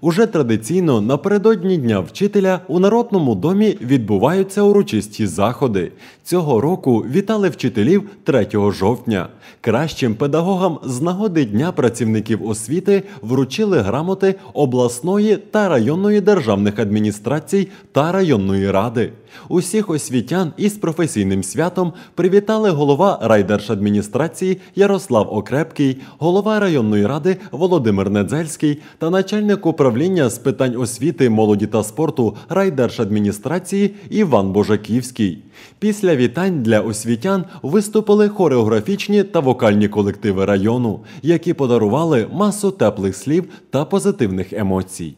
Уже традиційно напередодні Дня вчителя у Народному домі відбуваються урочисті заходи. Цього року вітали вчителів 3 жовтня. Кращим педагогам з нагоди Дня працівників освіти вручили грамоти обласної та районної державних адміністрацій та районної ради. Усіх освітян із професійним святом привітали голова райдержадміністрації Ярослав Окрепкий, голова районної ради Володимир Недзельський та начальник управління з питань освіти, молоді та спорту райдержадміністрації Іван Божаківський. Після вітань для освітян виступили хореографічні та вокальні колективи району, які подарували масу теплих слів та позитивних емоцій.